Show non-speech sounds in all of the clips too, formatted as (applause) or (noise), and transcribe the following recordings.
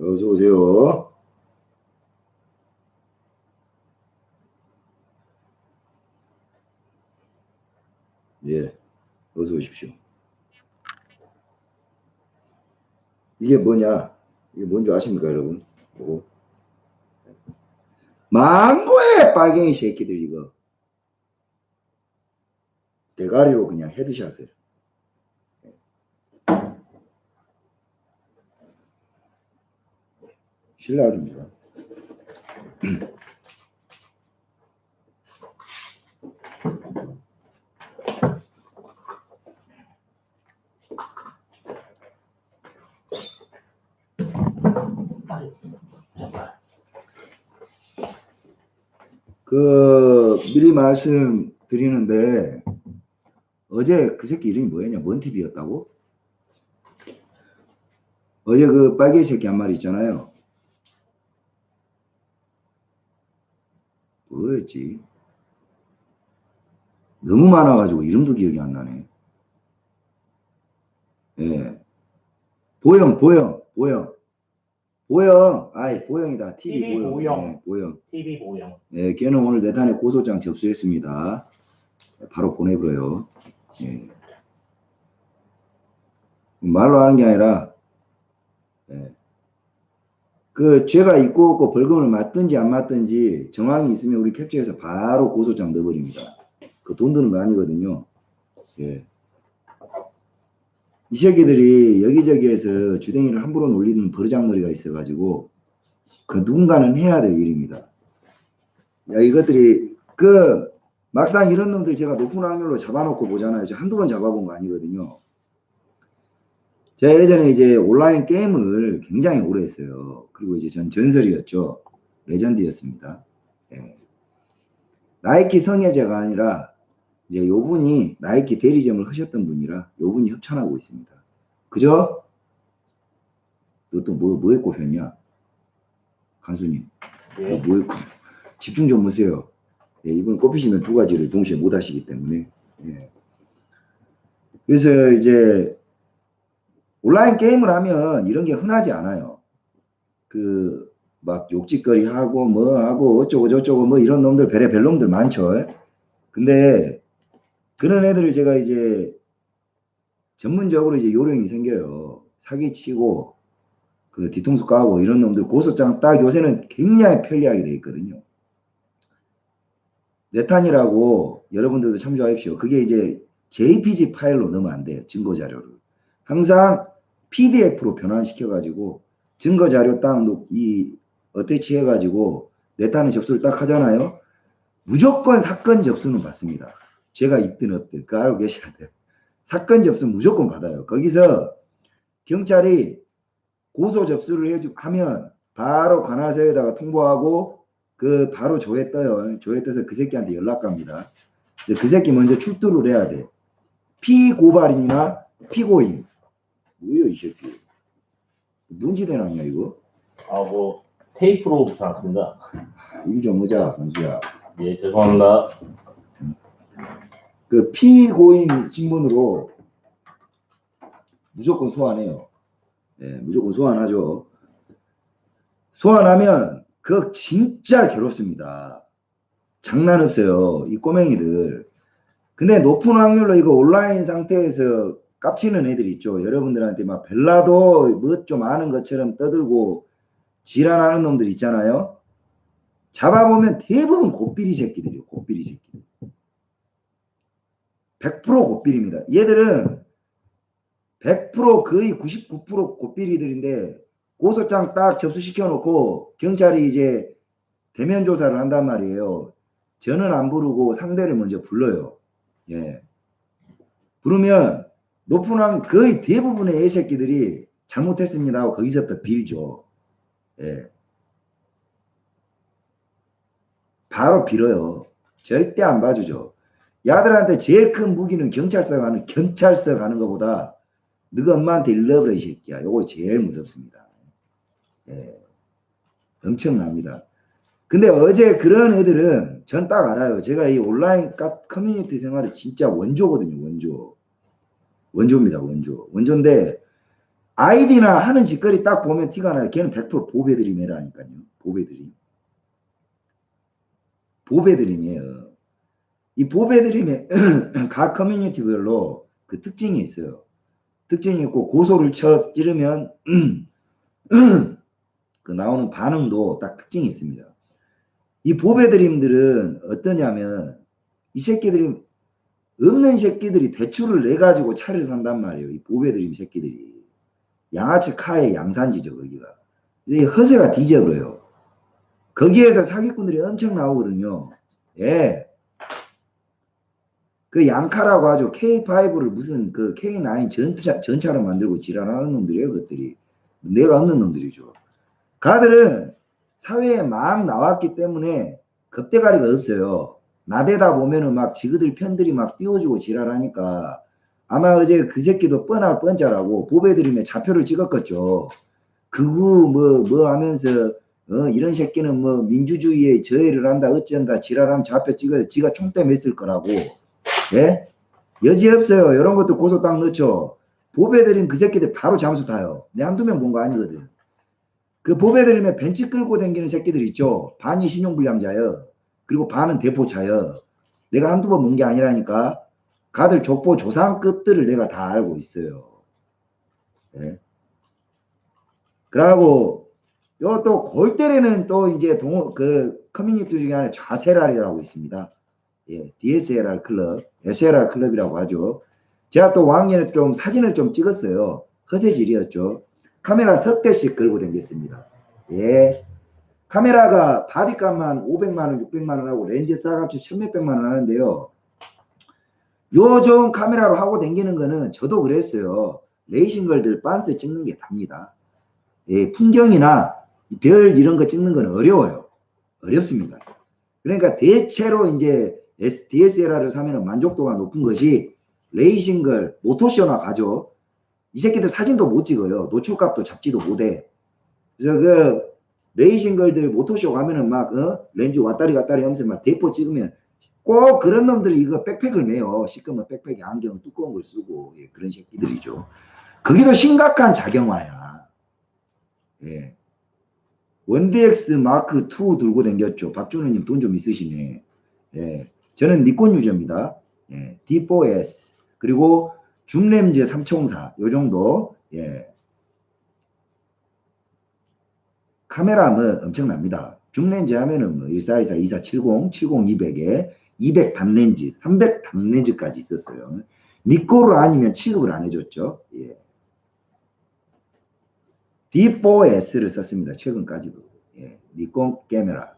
어서 오세요. 예, 어서 오십시오. 이게 뭐냐? 이게 뭔지 아십니까, 여러분? 요거. 망고의 빨갱이 새끼들, 이거. 대가리로 그냥 헤드샷을. 신라입니다. 그 미리 말씀드리는데 어제 그 새끼 이름이 뭐였냐? 먼티비였다고? 어제 그 빨개 새끼 한 마리 있잖아요. 뭐였지? 너무 많아가지고 이름도 기억이 안 나네. 예. 보영, 보영, 보영. 보영, 아이, 보영이다. TV, TV 보영. 보영. 예, 보영. TV 모형. 예, 걔는 오늘 내단에 고소장 접수했습니다. 바로 보내버려요. 예. 말로 하는 게 아니라, 예. 그 죄가 있고 없고 벌금을 맞든지 안 맞든지 정황이 있으면 우리 캡처해서 바로 고소장 넣어버립니다. 그 돈 드는 거 아니거든요. 예. 이 새끼들이 여기저기에서 주댕이를 함부로 놀리는 버르장머리가 있어가지고 그 누군가는 해야 될 일입니다. 야, 이것들이, 그, 막상 이런 놈들 제가 높은 확률로 잡아놓고 보잖아요. 저 한두 번 잡아본 거 아니거든요. 제가 예전에 이제 온라인 게임을 굉장히 오래 했어요. 그리고 이제 전 전설이었죠. 레전드였습니다. 예. 나이키 성애자가 아니라, 이제 요 분이 나이키 대리점을 하셨던 분이라 요 분이 협찬하고 있습니다. 그죠? 너또 뭐, 뭐에 꼽혔냐? 간수님. 예. 뭐, 꼽 집중 좀 하세요. 예, 이분 꼽히시면 두 가지를 동시에 못 하시기 때문에. 예. 그래서 이제 온라인 게임을 하면 이런 게 흔하지 않아요. 그, 막 욕짓거리 하고 뭐 하고 어쩌고 저쩌고 뭐 이런 놈들 별의별 놈들 많죠. 근데 그런 애들을 제가 이제 전문적으로 이제 요령이 생겨요. 사기치고 그 뒤통수 까고 이런 놈들 고소장 딱 요새는 굉장히 편리하게 돼 있거든요. 네탄이라고 여러분들도 참조하십시오. 그게 이제 JPG 파일로 넣으면 안 돼요. 증거 자료를. 항상 PDF로 변환시켜 가지고 증거 자료 딱이 어태치 해 가지고 네탄에 접수를 딱 하잖아요. 무조건 사건 접수는 받습니다. 제가 있든 없든 그거 알고 계셔야 돼요. 사건 접수 무조건 받아요. 거기서 경찰이 고소 접수를 해주 하면 바로 관할서에다가 통보하고 그 바로 조회 떠요. 조회 떠서 그 새끼한테 연락 갑니다. 그 새끼 먼저 출두를 해야 돼. 피고발인이나 피고인. 뭐야 이 새끼. 문지대 아니야 이거? 아, 뭐, 테이프로 붙여놨습니다. 일좀 하자 건수야. 예, 죄송합니다. 그 피고인 신분으로 무조건 소환해요. 예, 무조건 소환하죠. 소환하면 그거 진짜 괴롭습니다. 장난 없어요. 이 꼬맹이들. 근데 높은 확률로 이거 온라인 상태에서 깝치는 애들 있죠. 여러분들한테 막 벨라도 뭐 좀 아는 것처럼 떠들고 지랄하는 놈들 있잖아요. 잡아보면 대부분 곱비리 새끼들이요. 곱비리 새끼들. 100% 곱비리입니다. 얘들은 100% 거의 99% 곱비리들인데 고소장 딱 접수시켜 놓고 경찰이 이제 대면 조사를 한단 말이에요. 저는 안 부르고 상대를 먼저 불러요. 예. 부르면 높은 항 거의 대부분의 애새끼들이 잘못했습니다 하고 거기서부터 빌죠. 예. 바로 빌어요. 절대 안 봐주죠. 야들한테 제일 큰 무기는 경찰서 가는 경찰서 가는 것보다 너가 엄마한테 일러버려 이 새끼야. 요거 제일 무섭습니다. 예. 엄청납니다. 근데 어제 그런 애들은 전 딱 알아요. 제가 이 온라인 카- 커뮤니티 생활을 진짜 원조거든요. 원조. 원조입니다. 원조. 원조인데 아이디나 하는 짓거리 딱 보면 티가 나요. 걔는 100% 보배드림이라니까요. 보배드림. 보배드림이에요. 이 보배드림의 (clears throat) 각 커뮤니티별로 그 특징이 있어요. 특징이 있고 고소를 쳐 찌르면 (clears throat) 그 나오는 반응도 딱 특징이 있습니다. 이 보배드림들은 어떠냐면 이 새끼들이 없는 새끼들이 대출을 내 가지고 차를 산단 말이에요. 이 보배드림 새끼들이 양아치 카의 양산지죠 거기가. 이 허세가 뒤져버려요. 거기에서 사기꾼들이 엄청 나오거든요. 예. 그 양카라고 하죠. K5를 무슨 그 K9 전차, 전차로 만들고 지랄하는 놈들이에요, 그것들이. 내가 없는 놈들이죠. 가들은 사회에 막 나왔기 때문에 겁대가리가 없어요. 나대다 보면은 막 지그들 편들이 막 띄워주고 지랄하니까 아마 어제 그 새끼도 뻔할 뻔자라고 보배드림에 좌표를 찍었겠죠. 그구 뭐, 뭐 하면서 어, 이런 새끼는 뭐 민주주의에 저해를 한다 어쩐다 지랄하면 좌표 찍어서 지가 총대 맸을 거라고 예? 여지 없어요. 이런 것도 고소 딱 넣죠. 보배드림 그 새끼들 바로 잠수 타요. 내 한두 명 본 거 아니거든. 그 보배드림에 벤치 끌고 다니는 새끼들 있죠. 반이 신용불량자여. 그리고 반은 대포차여. 내가 한두 번 본 게 아니라니까. 가들 족보 조상급들을 내가 다 알고 있어요. 예. 그러고 요또 골때리는 또 이제 동, 그 커뮤니티 중에 하나 좌세랄이라고 있습니다. 예, DSLR 클럽, SLR 클럽이라고 하죠. 제가 또 왕년에 좀 사진을 좀 찍었어요. 허세질이었죠. 카메라 석 대씩 걸고 다녔습니다. 예. 카메라가 바디값만 500만 원, 600만 원 하고 렌즈 싸값이 1600만원 하는데요. 요즘 카메라로 하고 다니는 거는 저도 그랬어요. 레이싱걸들 빤스 찍는 게 답니다. 예, 풍경이나 별 이런 거 찍는 건 어려워요. 어렵습니다. 그러니까 대체로 이제 DSLR을 사면 만족도가 높은 것이 레이싱걸, 모토쇼나 가죠. 이 새끼들 사진도 못 찍어요. 노출값도 잡지도 못해. 그래서 그 레이싱걸들 모토쇼 가면은 막 어? 렌즈 왔다리 갔다리 하면서 막 대포 찍으면 꼭 그런 놈들이 이거 백팩을 매요. 시커먼 백팩에 안경 두꺼운 걸 쓰고 예, 그런 새끼들이죠. 거기도 심각한 작용화야. 예. 원데엑스 마크 2 들고 댕겼죠. 박준호님 돈 좀 있으시네. 예. 저는 니콘 유저입니다. 예. D4S 그리고 줌렌즈 3총사 요 정도 예. 카메라 뭐 엄청납니다. 줌렌즈 하면은 뭐 1424, 2470, 70200에 200 단렌즈, 300 단렌즈까지 있었어요. 니코로 아니면 취급을 안 해줬죠. 예. D4S를 썼습니다. 최근까지도. 예. 니콘 카메라.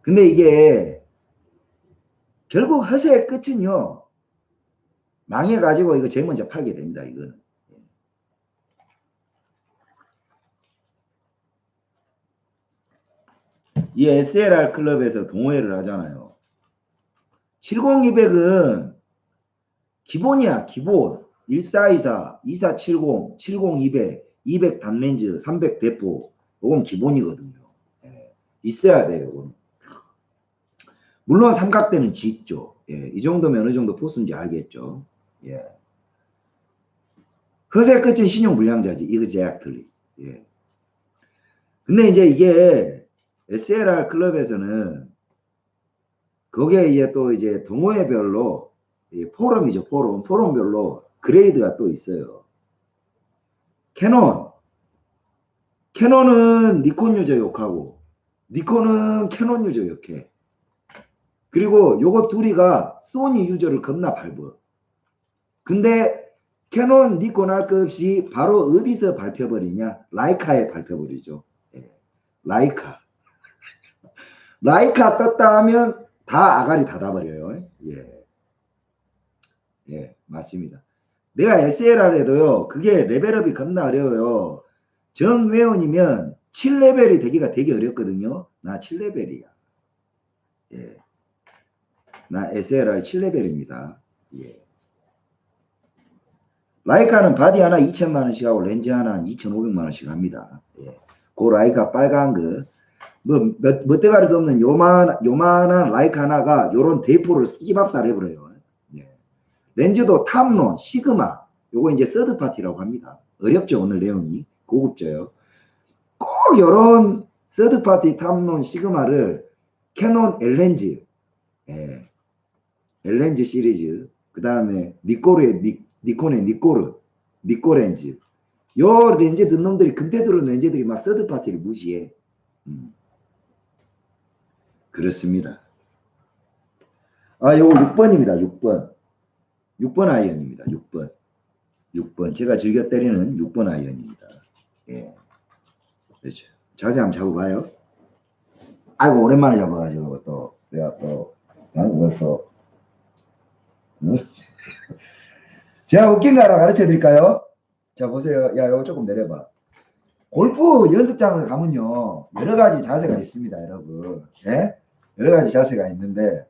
근데 이게 결국 허세의 끝은요. 망해가지고 이거 제일 먼저 팔게 됩니다. 이거는. 이 SLR 클럽에서 동호회를 하잖아요. 70200은 기본이야, 기본. 1424, 2470, 70200, 200 단렌즈, 300 대포. 이건 기본이거든요. 예, 있어야 돼요. 이건. 물론 삼각대는 짓죠. 예, 이 정도면 어느 정도 포스인지 알겠죠. 예. 허세 끝은 신용 불량자지. 이거 제약 틀리. 예. 근데 이제 이게 SLR 클럽에서는 거기에 이제 또 이제 동호회별로 이 포럼이죠. 포럼. 포럼별로 그레이드가 또 있어요. 캐논. 캐논은 니콘 유저 욕하고 니콘은 캐논 유저 욕해. 그리고 요거 둘이가 소니 유저를 겁나 밟어. 근데 캐논, 니콘 할 것 없이 바로 어디서 밟혀버리냐? 라이카에 밟혀버리죠. 예. 라이카. 라이카 떴다 하면 다 아가리 닫아버려요. 예. 예, 맞습니다. 내가 SLR 해도요, 그게 레벨업이 겁나 어려워요. 정회원이면 7레벨이 되기가 되게 어렵거든요. 나 7레벨이야. 예. 나 SLR 7레벨입니다. 예. 라이카는 바디 하나 2천만원씩 하고 렌즈 하나 2,500만원씩 합니다. 예. 그 라이카 빨간 거. 뭐, 몇, 몇 대가리도 없는 요만, 요만한 라이카 하나가 요런 대포를 쓰기밥살 해버려요. 예. 렌즈도 탐론, 시그마, 요거 이제 서드 파티라고 합니다. 어렵죠 오늘 내용이 고급져요. 꼭 이런 서드 파티 탐론 시그마를 캐논 엘렌즈, 예, 엘렌즈 시리즈, 그 다음에 니코르의 니, 니콘의 니코르, 니코렌즈, 요 렌즈 든 놈들이 금태 들어온 렌즈들이 막 서드 파티를 무시해. 음. 그렇습니다. 아, 요거 6번입니다. 6번. 6번 아이언입니다. 6번. 6번. 제가 즐겨 때리는 6번 아이언입니다. 예. 그렇죠. 자세 한번 잡아봐요. 아이고, 오랜만에 잡아가지고 또, 내가 또, 어, 이거 또, 응? (laughs) 제가 웃긴 거 하나 가르쳐 드릴까요? 자, 보세요. 야, 이거 조금 내려봐. 골프 연습장을 가면요, 여러 가지 자세가 있습니다, 여러분. 예? 여러 가지 자세가 있는데,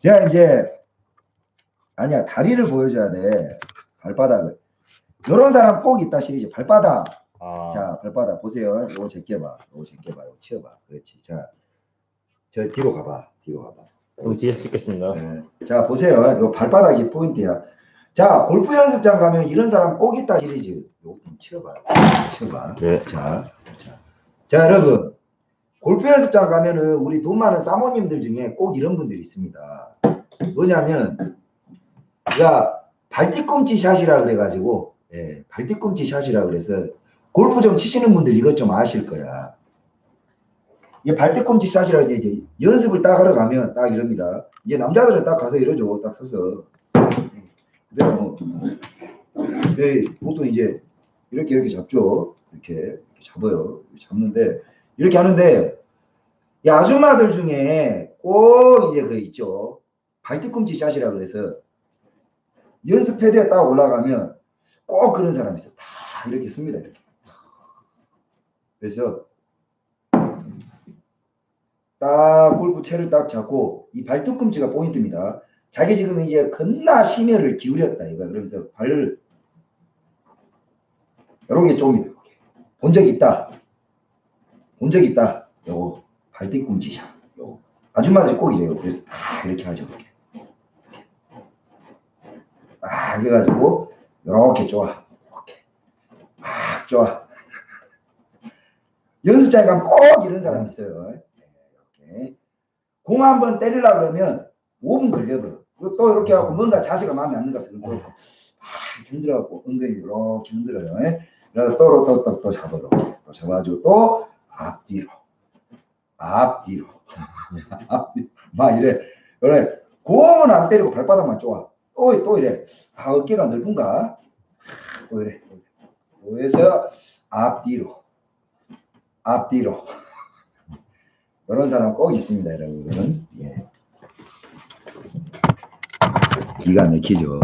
제가 이제, 아니야, 다리를 보여줘야 돼. 발바닥을. 이런 사람 꼭 있다 시리즈. 발바닥. 아, 자, 발바닥 보세요. 요거 제껴봐. 요거 제껴봐. 요거 치워봐. 그렇지. 자, 저 뒤로 가봐. 뒤로 가봐. 여기 뒤에서 찍겠습니다. 네. 자, 보세요. 요 발바닥이 포인트야. 자, 골프 연습장 가면 이런 사람 꼭 있다 시리즈. 요거 좀 치워봐. 치워봐. 네. 자, 자, 자, 여러분. 골프 연습장 가면은 우리 돈 많은 사모님들 중에 꼭 이런 분들이 있습니다. 뭐냐면, 야, 발뒤꿈치 샷이라 그래가지고, 예, 발뒤꿈치 샷이라 그래서, 골프 좀 치시는 분들 이것 좀 아실 거야. 이 발뒤꿈치 샷이라 이제 연습을 딱 하러 가면 딱 이럽니다. 이제 남자들은 딱 가서 이러죠. 딱 서서. 그대로. 네, 보통 이제 이렇게 이렇게 잡죠. 이렇게, 이렇게 잡아요. 잡는데 이렇게 하는데 이 아줌마들 중에 꼭 이제 그 있죠. 발뒤꿈치 샷이라 그래서 연습 패드에 딱 올라가면 꼭 그런 사람이 있어. 다 이렇게 씁니다. 이렇게. 그래서 딱 골프 채를 딱 잡고 이 발뒤꿈치가 포인트입니다. 자기 지금 이제 겁나 심혈을 기울였다 이거 그러면서 발을 이렇게 좁니다. 본 적이 있다. 본 적이 있다. 요거 발뒤꿈치 샷. 요거 아줌마들 꼭 이래요. 그래서 다 이렇게 하죠. 이렇게. 딱 해가지고 이렇게 좋아. 이렇게 막 좋아. (laughs) 연습장에 가면 꼭 이런 사람 있어요. 네, 이렇게 공 한 번 때리려 그러면 5분 걸려버려. 또 이렇게 하고 뭔가 자세가 마음에 안 든다. 그럼 또 이렇게 막 힘들어갖고 엉덩이 이렇게 흔들어요. 예? 그래서 또또또 또 잡아줘. 또 잡아주고 또 앞뒤로 (laughs) 앞뒤로 막 이래. 그래 공은 안 때리고 발바닥만 쪼아. 또, 또 이래. 아, 어깨가 넓은가? 또 이래. 그래서 앞뒤로 앞뒤로 (laughs) 이런 사람 꼭 있습니다, 여러분. 예. 기가 막히죠.